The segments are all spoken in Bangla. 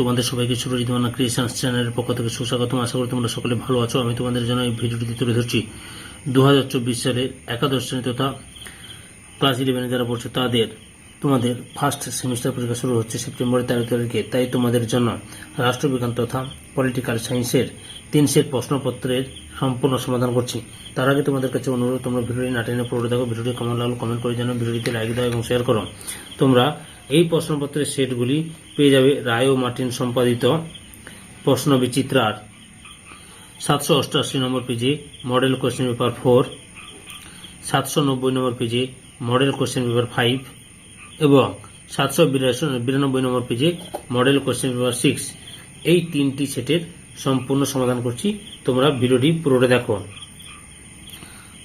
তোমাদের সবাইকে ছোট ঋতুমানা ক্রিয়েশনস চ্যানেলের পক্ষ থেকে সুস্বাগতম। আশা করি তোমরা সকলে ভালো আছো। আমি তোমাদের জন্য এই ভিডিওটি তুলে ধরছি। দু হাজার চব্বিশ সালের একাদশ শ্রেণি তথা ক্লাস ইলেভেনে যারা পড়ছে, তাদের, তোমাদের ফার্স্ট সেমিস্টার পরীক্ষা শুরু হচ্ছে সেপ্টেম্বরের তেরো তারিখে। তাই তোমাদের জন্য রাষ্ট্রবিজ্ঞান তথা পলিটিক্যাল সায়েন্সের তিন সেট প্রশ্নপত্রের সম্পূর্ণ সমাধান করছি। তার আগে তোমাদের কাছে অনুরোধ, তোমরা ভিডিওটি না টেনে পড়ে দেখো, ভিডিওটি কেমন লাগল কমেন্ট করে জানাও, ভিডিওটিতে লাইক দাও এবং শেয়ার করো। তোমরা এই প্রশ্নপত্রের সেটগুলি পেয়ে যাবে রায় ও মার্টিন সম্পাদিত প্রশ্ন বিচিত্রার। সাতশো অষ্টআশি নম্বর পেজে মডেল কোয়েশ্চেন পেপার ফোর, সাতশো নব্বই নম্বর পেজে মডেল কোয়েশ্চেন পেপার ফাইভ এবং সাতশো বিরানব্বই নম্বর পেজে মডেল কোয়েশ্চেন পেপার সিক্স। এই তিনটি সেটের সম্পূর্ণ সমাধান করছি। তোমরা ভিডিওটি পুরোটা দেখো।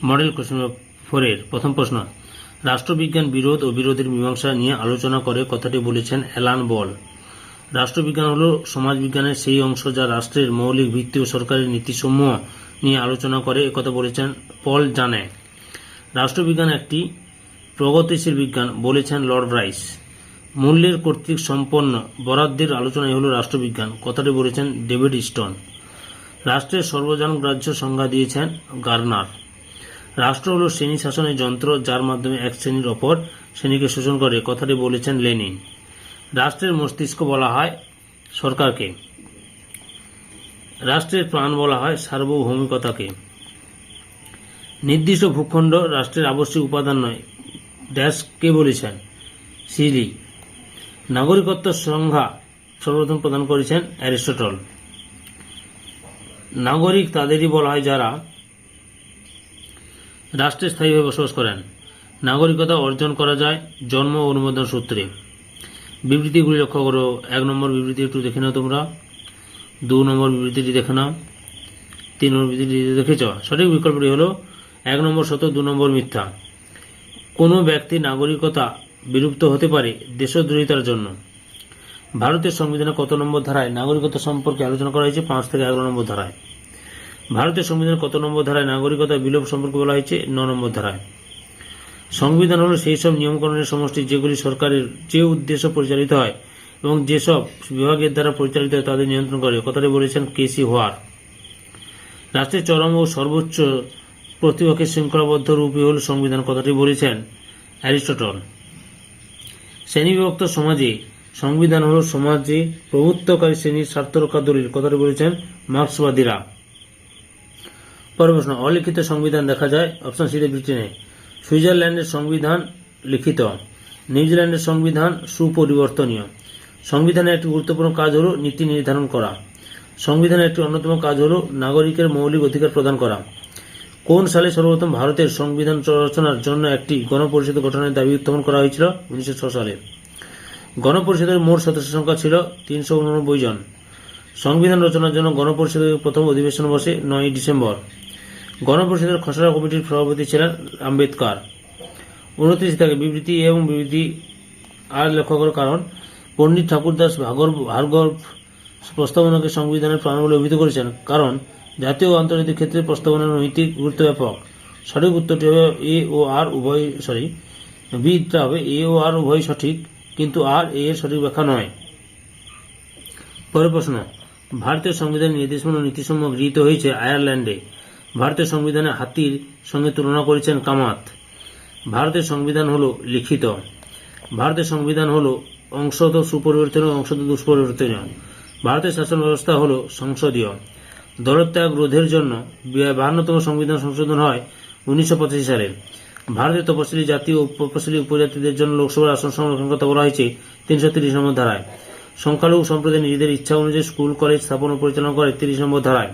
মডেল কোশ্চেন ফোরের প্রথম প্রশ্ন রাষ্ট্রবিজ্ঞান বিরোধ ও বিরোধের মীমাংসা নিয়ে আলোচনা করে কথাটি বলেছেন অ্যালান বল। রাষ্ট্রবিজ্ঞান হল সমাজবিজ্ঞানের সেই অংশ যা রাষ্ট্রের মৌলিক ভিত্তি ও সরকারের নীতিসমূহ নিয়ে আলোচনা করে। একথা বলেছেন পল জানে। রাষ্ট্রবিজ্ঞান একটি প্রগতিশীল বিজ্ঞান বলেছেন লর্ড রাইস। মূল্যের কর্তৃক সম্পন্ন বরাদ্দের আলোচনাই হল রাষ্ট্রবিজ্ঞান, কথাটি বলেছেন ডেভিড স্টোন। রাষ্ট্রের সর্বজন গ্রাহ্য সংজ্ঞা দিয়েছেন গার্নার। রাষ্ট্র হল শ্রেণি শাসনের যন্ত্র, যার মাধ্যমে এক শ্রেণির অপর শ্রেণীকে শোষণ করে, কথাটি বলেছেন লেনিন। রাষ্ট্রের মস্তিষ্ক বলা হয় সরকারকে। রাষ্ট্রের প্রাণ বলা হয় সার্বভৌমিকতাকে। নির্দিষ্ট ভূখণ্ড রাষ্ট্রের আবশ্যিক উপাদান নয় ড্যাশ কে বলেছেন সিলি। নাগরিকত্ব সংজ্ঞা সর্বপ্রথম প্রদান করেছেন অ্যারিস্টটল। নাগরিক তাদেরই বলা হয় যারা রাষ্ট্রে স্থায়ীভাবে বসবাস করেন। নাগরিকতা অর্জন করা যায়, জন্ম অনুমোদন সূত্রে। বিবৃতিগুলি লক্ষ্য করো। এক নম্বর বিবৃতি একটু দেখে নাও তোমরা। দু নম্বর বিবৃতিটি দেখে নাও। তিন নম্বর বিবৃতিটি দেখেছ? সঠিক বিকল্পটি হলো এক নম্বর সত্য, দু নম্বর মিথ্যা। কোনো ব্যক্তি নাগরিকতা বিলুপ্ত হতে পারে দেশদ্রোহিতার জন্য। ভারতের সংবিধানে কত নম্বর ধারায় নাগরিকতা সম্পর্কে আলোচনা করা হয়েছে? পাঁচ থেকে এগারো নম্বর ধারায়। ভারতের সংবিধান কত নম্বর ধারায় নাগরিকতা বিলোপ সম্পর্কে বলা হয়েছে? ন নম্বর ধারায়। সংবিধান হলো সেই সব নিয়মকানুনের সমষ্টি যেগুলি সরকারের যে উদ্দেশ্য পরিচালিত হয় এবং যেসব বিভাগের দ্বারা পরিচালিত হয় তাদের নিয়ন্ত্রণ করে। কথাটি বলেছেন কেসি হোয়ার। রাষ্ট্রের চরম ও সর্বোচ্চ প্রতিপক্ষের শৃঙ্খলাবদ্ধ রূপই হল সংবিধান, কথাটি বলেছেন অ্যারিস্টটল। শ্রেণীবিভক্ত সমাজে সংবিধান হল সমাজে প্রভুত্বকারী শ্রেণির স্বার্থরক্ষা দলিল, কথাটি বলেছেন মার্ক্সবাদীরা। পরের প্রশ্ন অলিখিত সংবিধান দেখা যায় অপশন সিতে ব্রিটেনে সুইজারল্যান্ডের সংবিধান লিখিত। নিউজিল্যান্ডের সংবিধান সুপরিবর্তনীয়। সংবিধানের একটি গুরুত্বপূর্ণ কাজ হল নীতি নির্ধারণ করা। সংবিধানের একটি অন্যতম কাজ হল নাগরিকের মৌলিক অধিকার প্রদান করা। কোন সালে সর্বপ্রথম ভারতের সংবিধান রচনার জন্য একটি গণপরিষদ গঠনের দাবি উত্থাপন করা হয়েছিল? উনিশশো সালে। গণপরিষদের মোট সদস্য সংখ্যা ছিল তিনশো উননব্বই জন। সংবিধান রচনার জন্য গণপরিষদের প্রথম অধিবেশন বসে নয় ডিসেম্বর। গণপরিষদের খসড়া কমিটির সভাপতি ছিলেন আম্বেদকর। উনত্রিশ থেকে বিবৃতি এবং বিবৃতি আর লক্ষ্য করার কারণ পণ্ডিত ঠাকুরদাস ভাগর ভার্গব প্রস্তাবনাকে সংবিধানের প্রাণ বলে অভিহিত করেছেন। কারণ জাতীয় ও আন্তর্জাতিক ক্ষেত্রে প্রস্তাবনার নৈতিক গুরুত্ব ব্যাপক। সঠিক উত্তরটি হবে এ ও আর উভয়, সরি, বিটা হবে এ ও আর উভয় সঠিক, কিন্তু আর এ এর সঠিক ব্যাখ্যা নয়। পরের প্রশ্ন, ভারতীয় সংবিধানের নির্দেশমূলক নীতিসমূহ গৃহীত হয়েছে আয়ারল্যান্ডে। ভারতের সংবিধানে হাতির সঙ্গে তুলনা করেছেন কামাত। ভারতের সংবিধান হলো লিখিত। ভারতের সংবিধান হলো অংশত সুপরিবর্তনীয়, অংশত দুষ্পরিবর্তনীয়। ভারতের শাসন ব্যবস্থা হলো সংসদীয়। দলত্যাগ রোধের জন্য বাহান্নতম সংবিধান সংশোধন হয় উনিশশো পঁচাশি সালে। ভারতের তপশিলি জাতি ও তপশিলি উপজাতিদের জন্য লোকসভার আসন সংরক্ষণ কথা বলা হয়েছে তিনশো তিরিশ নম্বর ধারায়। সংখ্যালঘু সম্প্রদায় নিজেদের ইচ্ছা অনুযায়ী স্কুল, কলেজ স্থাপন ও পরিচালনা করে তিরিশ নম্বর ধারায়।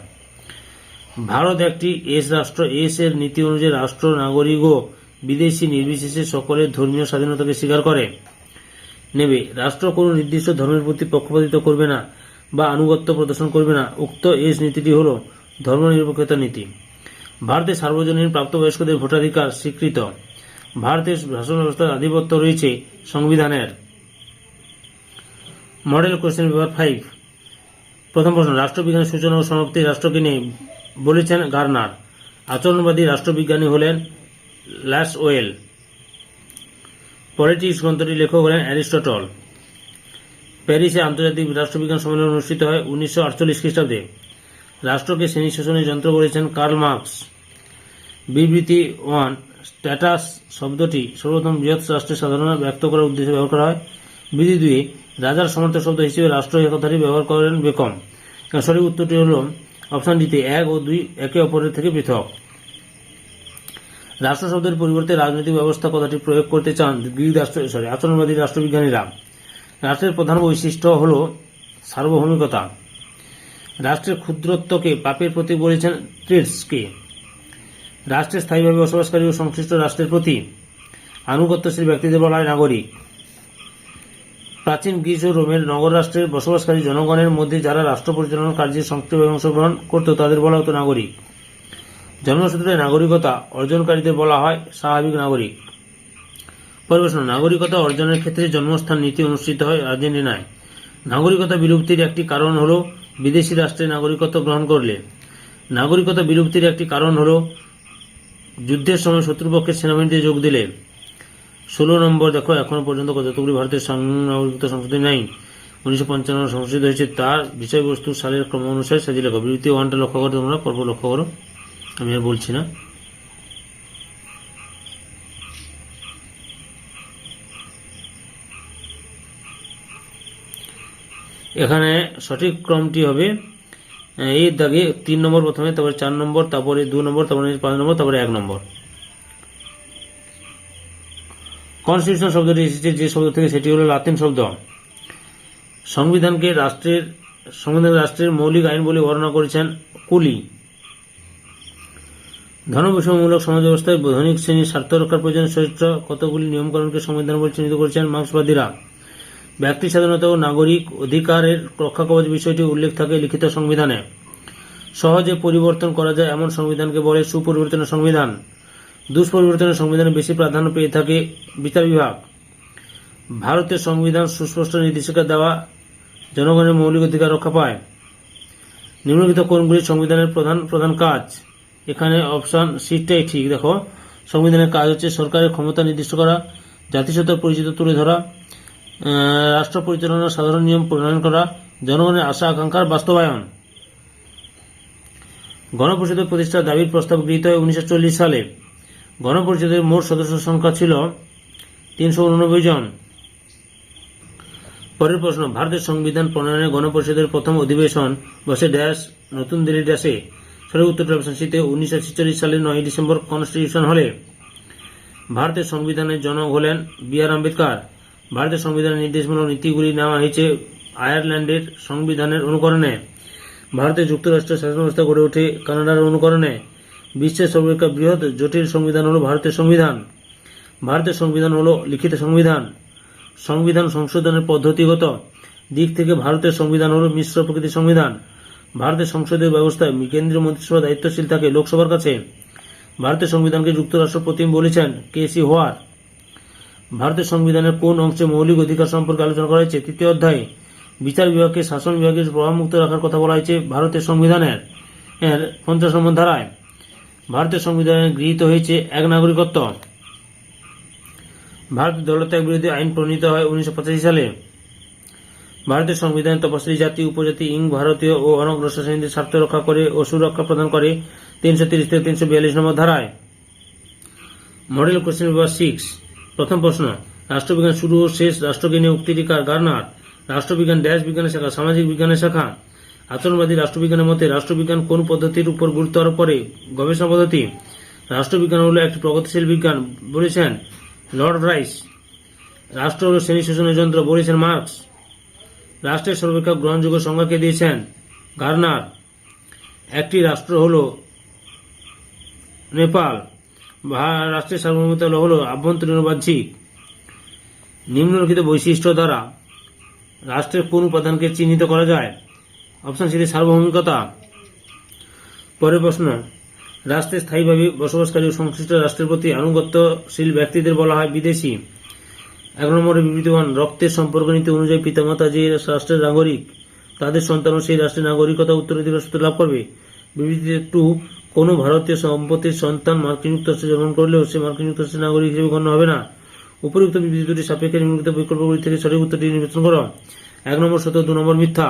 ভারত একটি এস রাষ্ট্র, এস এর নীতি অনুযায়ী রাষ্ট্র, নাগরিক ও বিদেশি নির্বিশেষে সকলের ধর্মীয় স্বাধীনতাকে স্বীকার করে। নেবে, রাষ্ট্র কোনো নির্দিষ্ট ধর্মের প্রতি পক্ষপাতিত্ব করবে না বা আনুগত্য প্রদর্শন করবে না। উক্ত এস নীতিটি হল ধর্মনিরপেক্ষতা নীতি। ভারতের সার্বজনীন প্রাপ্তবয়স্কদের ভোটাধিকার স্বীকৃত। ভারতের শাসন ব্যবস্থার আধিপত্য রয়েছে সংবিধানের। Model question paper five. প্রথম প্রশ্ন, রাষ্ট্রবিজ্ঞানের সূচনা ও সমাপ্তি রাষ্ট্রকে নিয়ে বলেছেন গার্নার। আচরণবাদী রাষ্ট্রবিজ্ঞানী হলেন ল্যাস ওয়েল পলিটিক্স গ্রন্থটি লেখক হলেন অ্যারিস্টটল। প্যারিসে আন্তর্জাতিক রাষ্ট্রবিজ্ঞান সম্মেলন অনুষ্ঠিত হয় উনিশশো আটচল্লিশ খ্রিস্টাব্দে। রাষ্ট্রকে শ্রেণি শোষণের যন্ত্র করেছেন কার্ল মার্কস। বিবৃতি ওয়ান, স্ট্যাটাস শব্দটি সর্বপ্রথম বৃহৎ রাষ্ট্রের সাধারণ ব্যক্ত করার উদ্দেশ্যে ব্যবহার করা হয়। বিধি দুই, রাজার সমর্থক শব্দ হিসেবে রাষ্ট্র এ কথাটি ব্যবহার করেন বেকম। সঠিক উত্তরটি হল অপশন ডিতে এক ও দুই একে অপরের থেকে পৃথক। রাষ্ট্র শব্দের পরিবর্তে রাজনৈতিক ব্যবস্থা কথাটি প্রয়োগ করতে চান গ্রিক রাষ্ট্র সরি আচরণবাদী রাষ্ট্রবিজ্ঞানীরা। রাষ্ট্রের প্রধান বৈশিষ্ট্য হল সার্বভৌমিকতা। রাষ্ট্রের ক্ষুদ্রত্বকে পাপের প্রতি বলেছেন ট্রেডসকে রাষ্ট্রে স্থায়ীভাবে বসবাসকারী ও সংশ্লিষ্ট রাষ্ট্রের প্রতি আনুগত্যশীল ব্যক্তিদের বলা হয় নাগরিক। প্রাচীন গ্রিস ও রোমের নগর রাষ্ট্রের বসবাসকারী জনগণের মধ্যে যারা রাষ্ট্র পরিচালনার কার্যে সক্রিয়ভাবে অংশগ্রহণ করত, তাদের বলা হতো নাগরিক। জন্মসূত্রে নাগরিকতা অর্জনকারীদের বলা হয় স্বাভাবিক নাগরিক। পরিবেশন নাগরিকতা অর্জনের ক্ষেত্রে জন্মস্থান নীতি অনুষ্ঠিত হয় আর্জেন্টিনায়। নাগরিকতা বিলুপ্তির একটি কারণ হল বিদেশি রাষ্ট্রে নাগরিকত্ব গ্রহণ করলে। নাগরিকতা বিলুপ্তির একটি কারণ হল যুদ্ধের সময় শত্রুপক্ষের সেনাবাহিনীতে যোগ দিলে। ষোলো নম্বর দেখো, এখনও পর্যন্ত কতগুলি ভারতের নাগরিকত্ব সংশোধনী আইন উনিশশো পঞ্চান্ন সংশোধিত হয়েছে তার বিষয়বস্তু সালের ক্রম অনুসারে সাজিয়ে লেখো। বিবৃতি ওয়ানটা লক্ষ্য করো তোমরা, পর্ব লক্ষ্য করো। আমি আর বলছি না। এখানে সঠিক ক্রমটি হবে এই দাগে তিন নম্বর প্রথমে, তারপরে চার নম্বর, তারপরে দু নম্বর, তারপরে পাঁচ নম্বর, তারপরে এক নম্বর। কনস্টিটিউশন শব্দটি এসেছে, যে শব্দ থেকে সেটি হলো লাতিন শব্দ। সংবিধানকে রাষ্ট্রের, সংবিধান রাষ্ট্রের মৌলিক আইন বলে বর্ণনা করেছেন কুলি। ধনবৈষম্যমূলক সমাজ ব্যবস্থায় ধনিক শ্রেণির স্বার্থ রক্ষার প্রয়োজন চরিত্র কতগুলি নিয়মকানুনকে সংবিধান বলে চিহ্নিত করেছেন মার্ক্সবাদীরা? ব্যক্তি স্বাধীনতা ও নাগরিক অধিকারের রক্ষা কবচ বিষয়টি উল্লেখ থাকে লিখিত সংবিধানে। সহজে পরিবর্তন করা যায় এমন সংবিধানকে বলে সুপরিবর্তনের সংবিধান। দুষ্পরিবর্তনের সংবিধানে বেশি প্রাধান্য পেয়ে থাকে বিচার বিভাগ। ভারতের সংবিধান সুস্পষ্ট নির্দেশিকা দেওয়া জনগণের মৌলিক অধিকার রক্ষা পায়। নিম্নলিখিত কোনগুলি সংবিধানের প্রধান প্রধান কাজ। এখানে অপশন সিটটাই ঠিক, দেখো। সংবিধানের কাজ হচ্ছে সরকারের ক্ষমতা নির্দিষ্ট করা জাতিসত্তার পরিচিত তুলে ধরা রাষ্ট্র পরিচালনার সাধারণ নিয়ম প্রণয়ন করা, জনগণের আশা, আকাঙ্ক্ষার বাস্তবায়ন। গণপরিষদের প্রতিষ্ঠার দাবির প্রস্তাব গৃহীত হয় উনিশশো চল্লিশ সালে। গণপরিষদের মোট সদস্য সংখ্যা ছিল তিনশো উননব্বই জন। পরের প্রশ্ন, ভারতের সংবিধান প্রণয়নে গণপরিষদের প্রথম অধিবেশন বসে ড্যাশ, নতুন দিল্লি ড্যাশে। সঠিক উত্তরটি অপশন সিতে উনিশশো ছেচল্লিশ সালের নয় ডিসেম্বর কনস্টিটিউশন হলে। ভারতের সংবিধানের জনক হলেন বি আর আম্বেদকর। ভারতের সংবিধানের নির্দেশমূলক নীতিগুলি নেওয়া হয়েছে আয়ারল্যান্ডের সংবিধানের অনুকরণে। ভারতের যুক্তরাষ্ট্রের শাসন ব্যবস্থা গড়ে ওঠে কানাডার অনুকরণে। বিশ্বের সর্বাপেক্ষা বৃহৎ জটিল সংবিধান হল ভারতের সংবিধান। ভারতের সংবিধান হল লিখিত সংবিধান। সংবিধান সংশোধনের পদ্ধতিগত দিক থেকে ভারতের সংবিধান হল মিশ্র প্রকৃতির সংবিধান। ভারতের সংসদীয় ব্যবস্থায় কেন্দ্রীয় মন্ত্রিসভা দায়িত্বশীল থাকে লোকসভার কাছে। ভারতের সংবিধানকে যুক্তরাষ্ট্র প্রতিম বলেছেন কে সি হোয়ার। ভারতের সংবিধানের কোন অংশে মৌলিক অধিকার সম্পর্কে আলোচনা করা হয়েছে? তৃতীয় অধ্যায়ে। বিচার বিভাগকে শাসন বিভাগের প্রভাবমুক্ত রাখার কথা বলা হয়েছে ভারতের সংবিধানের। এর পঞ্চাশ নম্বর ধারায়। ভারতের সংবিধানে গৃহীত হয়েছে এক নাগরিকত্ব। ভারতের দলত্যাগ বিরোধী আইন প্রণীত হয় উনিশশো পঁচাশি সালে। ভারতের সংবিধান তপশিলি জাতি, উপজাতি, ইং, ভারতীয় ও অনগ্রসর শ্রেণীদের স্বার্থ রক্ষা করে ও সুরক্ষা প্রদান করে তিনশো তিরিশ থেকে তিনশো বিয়াল্লিশ নম্বর ধারায়। মডেল কোশ্চেন পেপার সিক্স, প্রথম প্রশ্ন, রাষ্ট্রবিজ্ঞান শুরু ও শেষ রাষ্ট্রজ্ঞানী উক্তিটি কার গার্নার রাষ্ট্রবিজ্ঞান ড্যাশ বিজ্ঞানের শাখা, সামাজিক বিজ্ঞানের শাখা। আচরণবাদী রাষ্ট্রবিজ্ঞানের মতে রাষ্ট্রবিজ্ঞান কোন পদ্ধতির উপর গুরুত্ব আরোপ করে? গবেষণা পদ্ধতি। রাষ্ট্রবিজ্ঞান হলো একটি প্রগতিশীল বিজ্ঞান, বলেছেন লর্ড রাইস। রাষ্ট্র হল শ্রেণি শোষণের যন্ত্র, বলেছেন মার্কস। রাষ্ট্রের সর্বাপেক্ষা গ্রহণযোগ্য সংজ্ঞাকে দিয়েছেন? গার্নার। একটি রাষ্ট্র হল নেপাল। রাষ্ট্রের সার্বভৌমত্ব হল আভ্যন্তরীণ বাহ্যিক। নিম্নলিখিত বৈশিষ্ট্য দ্বারা রাষ্ট্রের কোন উপাদানকে চিহ্নিত করা যায়? অপশন সি সার্বভৌমিকতা। পরের প্রশ্ন, রাষ্ট্রে স্থায়ীভাবে বসবাসকারী ও সংশ্লিষ্ট রাষ্ট্রের প্রতি আনুগত্যশীল ব্যক্তিদের বলা হয় বিদেশি। এক নম্বরে বিবৃতিমান রক্তের সম্পর্ক নীতি অনুযায়ী পিতামাতা যে রাষ্ট্রের নাগরিক, তাদের সন্তানও সেই রাষ্ট্রের নাগরিকতা উত্তরাধিকার সূত্রে লাভ করবে। বিবৃতিতে টু কোনো ভারতীয় সম্পত্তির সন্তান মার্কিন যুক্তরাষ্ট্রে জন্ম করলেও সে মার্কিন যুক্তরাষ্ট্রের নাগরিক হিসেবে গণ্য হবে না। উপরুক্ত বিবৃতি দুটি সাপেক্ষে নিম্নলিখিত বিকল্পগুলি থেকে সঠিক উত্তরটি নির্বাচন করো। এক নম্বর সত্য, দু নম্বর মিথ্যা।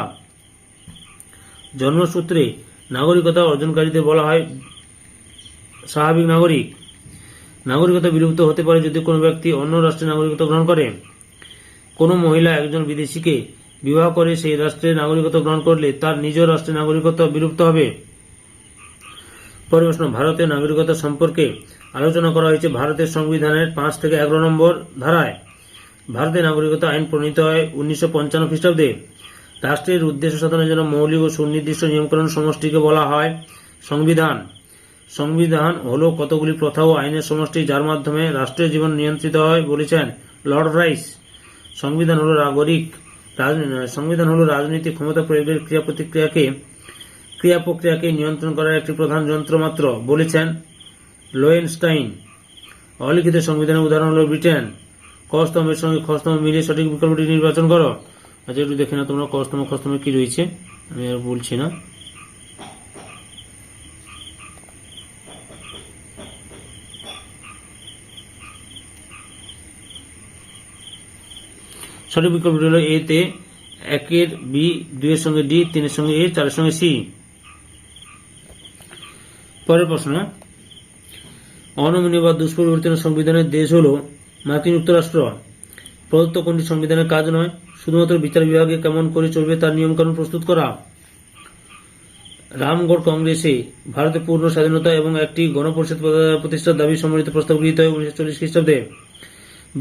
জন্মসূত্রে নাগরিকতা অর্জনকারীদের বলা হয় স্বাভাবিক নাগরিক। নাগরিকতা বিলুপ্ত হতে পারে যদি কোনো ব্যক্তি অন্য রাষ্ট্রের নাগরিকতা গ্রহণ করে। কোনো মহিলা একজন বিদেশিকে বিবাহ করে, সেই রাষ্ট্রের নাগরিকতা গ্রহণ করলে তার নিজ রাষ্ট্রের নাগরিকতা বিলুপ্ত হবে। পরের প্রশ্ন, ভারতের নাগরিকতা সম্পর্কে আলোচনা করা হয়েছে ভারতের সংবিধানের পাঁচ থেকে এগারো নম্বর ধারায়। ভারতের নাগরিকতা আইন প্রণীত হয় উনিশশো পঞ্চান্ন খ্রিস্টাব্দে। রাষ্ট্রের উদ্দেশ্য সাধনের জন্য মৌলিক ও সুনির্দিষ্ট নিয়মকানুন সমষ্টিকে বলা হয় সংবিধান। সংবিধান হলো কতগুলি প্রথা ও আইনের সমষ্টি যার মাধ্যমে রাষ্ট্রীয় জীবন নিয়ন্ত্রিত হয় বলেছেন লর্ড রাইস। সংবিধান হলো নাগরিক। সংবিধান হলো রাজনৈতিক ক্ষমতা প্রয়োগের ক্রিয়া প্রতিক্রিয়াকে ক্রিয়া প্রক্রিয়াকে নিয়ন্ত্রণ করার একটি প্রধান যন্ত্র মাত্র, বলেছেন লোয়েনস্টাইন। অলিখিত সংবিধানের উদাহরণ হল ব্রিটেন। কস্তমের সঙ্গে খস্তম মিলিয়ে সঠিক বিকল্পটি নির্বাচন করো। আচ্ছা একটু দেখে না তোমরা কস্তম খস্তমে কি রয়েছে। আমি আর বলছি না। সঠিক বিকল্পটি হলো এ তে একের বি, দুইয়ের সঙ্গে ডি, তিনের সঙ্গে এ, চারের সঙ্গে সি। পরের প্রশ্ন, অনমনীয় বা দুষ্পরিবর্তনের সংবিধানের দেশ হল মার্কিন যুক্তরাষ্ট্র। প্রদত্ত কোনটি সংবিধানের কাজ নয়, শুধুমাত্র বিচার বিভাগে কেমন করে চলবে তার নিয়মকানুন প্রস্তুত করা। রামগড় কংগ্রেসে ভারতের পূর্ণ স্বাধীনতা এবং একটি গণপরিষদ প্রতিষ্ঠার দাবি সম্মিলিত প্রস্তাব গৃহীত হয় উনিশশো চল্লিশ খ্রিস্টাব্দে।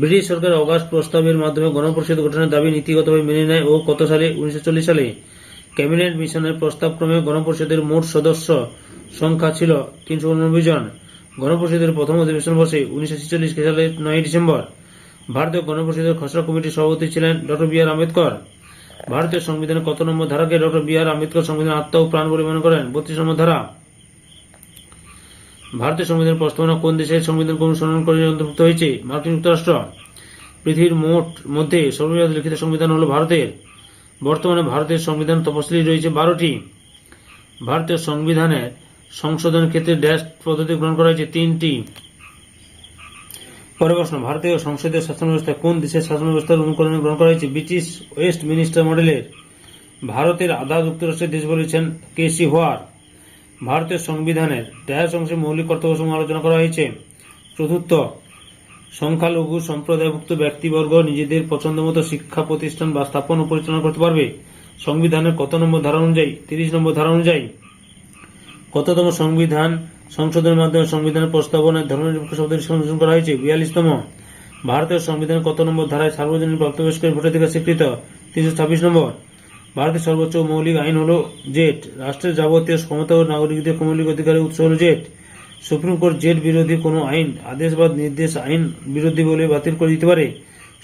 ব্রিটিশ সরকার অগাস্ট প্রস্তাবের মাধ্যমে গণপরিষদ গঠনের দাবি নীতিগতভাবে মেনে নেয় ও কত সালে? উনিশশো চল্লিশ সালে। ক্যাবিনেট মিশনের প্রস্তাবক্রমে গণপরিষদের মোট সদস্য সংখ্যা ছিল তিনশো উননব্বই জন। গণপরিষদের প্রথম অধিবেশন বসে উনিশশো ছেচল্লিশ সালের নয় ডিসেম্বর। ভারতীয় গণপরিষদের খসড়া কমিটির সভাপতি ছিলেন ডক্টর বি আর আম্বেদকর। ভারতীয় সংবিধানের কত নম্বর ধারাকে ডক্টর বি আর আম্বেদকর সংবিধান আত্মা ও প্রাণ বলে মনে করেন? বত্রিশ নম্বর ধারা। ভারতীয় সংবিধানের প্রস্তাবনা কোন দেশের সংবিধান অনুসরণ করে অন্তর্ভুক্ত হয়েছে? মার্কিন যুক্তরাষ্ট্র। পৃথিবীর মোট মধ্যে সর্ববৃহৎ লিখিত সংবিধান হল ভারতের। বর্তমানে ভারতের সংবিধান তপশিলি রয়েছে বারোটি। ভারতীয় সংবিধানের সংশোধনের ক্ষেত্রে ড্যাশ পদ্ধতি গ্রহণ করা হয়েছে তিনটি। পরের প্রশ্ন, ভারতীয় সংসদীয় শাসন ব্যবস্থা কোন দেশের শাসন ব্যবস্থার অনুকরণে গ্রহণ করা হয়েছে? ব্রিটিশ ওয়েস্ট মিনিস্টার মডেলের ভারতের আধা যুক্তরাষ্ট্রের দেশ বলেছেন কেসি হোয়ার। ভারতের সংবিধানের ড্যাশ অংশে মৌলিক কর্তব্য সমূহ আলোচনা করা হয়েছে। চতুর্থ, সংখ্যালঘু সম্প্রদায়ভুক্ত ব্যক্তিবর্গ নিজেদের পছন্দমতো শিক্ষা প্রতিষ্ঠান বা স্থাপন ও পরিচালনা করতে পারবে। সংবিধানের কত নম্বর ধারা অনুযায়ী? তিরিশ নম্বর ধারা অনুযায়ী। কততম সংবিধান সংশোধনের মাধ্যমে সংবিধানের প্রস্তাবনায় ধর্মনিরপেক্ষ শব্দের সংশোধন করা হয়েছে। বিয়াল্লিশতম। ভারতের সংবিধানের কত নম্বর ধারায় সার্বজনীন প্রাপ্তবয়স্কের ভোটাধিকার স্বীকৃত? তিনশো ছাব্বিশ নম্বর। ভারতের সর্বোচ্চ মৌলিক আইন হল জেট। রাষ্ট্রের যাবতীয় ক্ষমতা ও নাগরিকদের মৌলিক অধিকারের উৎস হল জেট। সুপ্রিম কোর্ট জেট বিরোধী কোনো আইন আদেশ বা নির্দেশ, আইন বিরোধী বলে বাতিল করে দিতে পারে।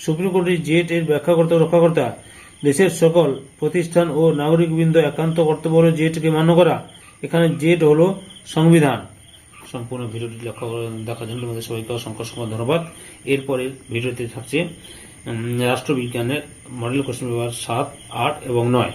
সুপ্রিম কোর্টের জেট এর ব্যাখ্যাকর্তা রক্ষাকর্তা। দেশের সকল প্রতিষ্ঠান ও নাগরিকবৃন্দ একান্ত কর্তব্য হল জেটকে মান্য করা। এখানে জেট হল সংবিধান। সম্পূর্ণ ভিডিওটি লক্ষ্য দেখার জন্য তোমাদের সবাইকে অসংখ্য অসংখ্য ধন্যবাদ। এরপরে ভিডিওতে থাকছে রাষ্ট্রবিজ্ঞানের মডেল কোশ্চেন পেপার সাত, আট এবং নয়।